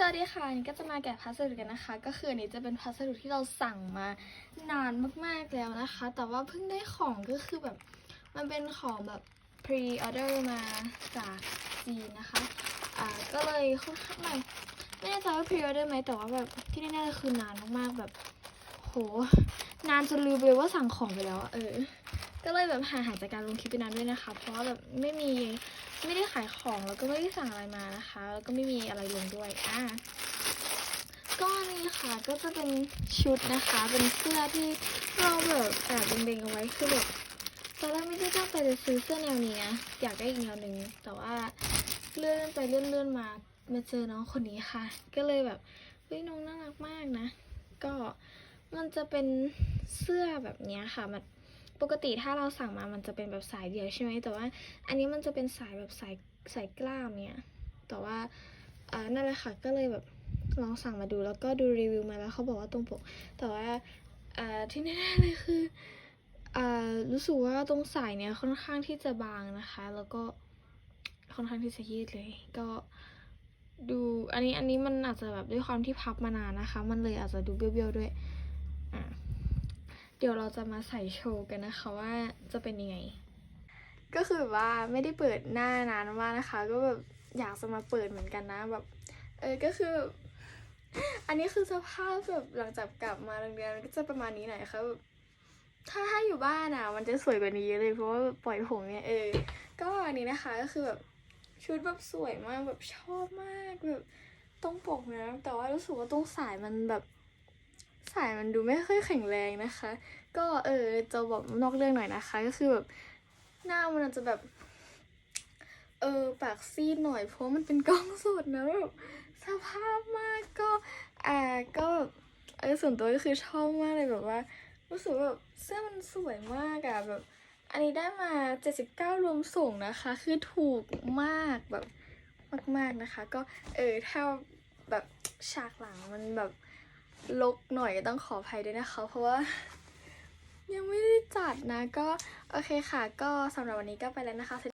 สวัสดีค่ะนนี้ก็จะมาแกะพัสดุกันนะคะ ก็คืออันนี้จะเป็นพัสดุที่เราสั่งมานานมากๆแล้วนะคะ แต่ว่าเพิ่งได้ของก็คือแบบมันเป็นของแบบ pre order มาจากจีนนะคะอ่าก็เลยค่อนข้างแบบไม่แน่ใจว่า pre order ไหมแต่ว่าแบบที่แน่ๆคือนานมากๆแบบ โห นานจนลืมไปเลยว่าสั่งของไปแล้วเออ ก็เลยแบบห่างหายจากการลงคลิปไปนานด้วยนะคะ เพราะว่าแบบไม่มีไม่ได้ขายของแล้วก็ไม่ได้สั่งอะไรมานะคะ แล้วก็ไม่มีอะไรลงด้วยอ่าก็นี่ค่ะก็จะเป็นชุดนะคะ เป็นเสื้อที่เราแบบแอบเล็งๆเอาไว้คือแบบตอนแรกไม่ได้ตั้งใจจะซื้อเสื้อแนวนี้นะอยากได้อีกแนวหนึ่งแต่ว่าเลื่อนไปเลื่อนๆมามาเจอน้องคนนี้ค่ะ ก็เลยแบบเฮ้ยน้องน่ารักมากนะ ก็มันจะเป็นเสื้อแบบเนี้ยค่ะมัน ปกติถ้าเราสั่งมามันจะเป็นแบบสายเดียวใช่ไหมแต่ว่า อันนี้มันจะเป็นสายแบบสายสายกล้ามเนี่ย แต่ว่าอ่านั่นแหละค่ะก็เลยแบบลองสั่งมาดูแล้วก็ดูรีวิวมาแล้วเขาบอกว่าตรงปก แต่ว่าอ่าที่แน่ๆเลยคืออ่ารู้สึกว่าตรงสายเนี่ยค่อนข้างที่จะบางนะคะ แล้วก็ค่อนข้างที่จะยืดเลย ก็ดูอันนี้อันนี้มันอาจจะแบบด้วยความที่พับมานานนะคะ มันเลยอาจจะดูเบี้ยวๆด้วยอะ เดี๋ยวเราจะมาใส่โชว์กันนะคะว่าจะเป็นยังไง ก็คือว่าไม่ได้เปิดหน้านานมากนะคะ ก็แบบอยากจะมาเปิดเหมือนกันนะแบบเออก็คือ อันนี้คือสภาพแบบหลังจากกลับมาโรงเรียนก็จะประมาณนี้หน่อยค่ะแบบถ้าถ้าอยู่บ้านอะ มันจะสวยกว่านี้เยอะเลยเพราะว่าปล่อยผมเนี่ยเออ ก็อันนี้นะคะก็คือแบบชุดแบบสวยมากแบบชอบมากแบบตรงปกนะแต่ว่ารู้สึกว่าตรงสายมันแบบ สายมันดูไม่ค่อยแข็งแรงนะคะ ก็เออจะแบบนอกเรื่องหน่อยนะคะ ก็คือแบบหน้ามันอาจจะแบบเออปากซีดหน่อยเพราะมันเป็นกล้องสดนะแบบสภาพมากก็อ่าก็เออส่วนตัวก็คือชอบมากเลยแบบว่า รู้สึกแบบเสื้อมันสวยมากอะแบบ อันนี้ได้มา 79 รวมส่งนะคะ คือถูกมากแบบมากๆนะคะ ก็เออถ้าแบบฉากหลังมันแบบ ลกหน่อยต้องขออภัยด้วยนะคะ เพราะว่า ยังไม่ได้จัดนะก็ โอเคค่ะ ก็สำหรับวันนี้ก็ไปแล้วนะคะ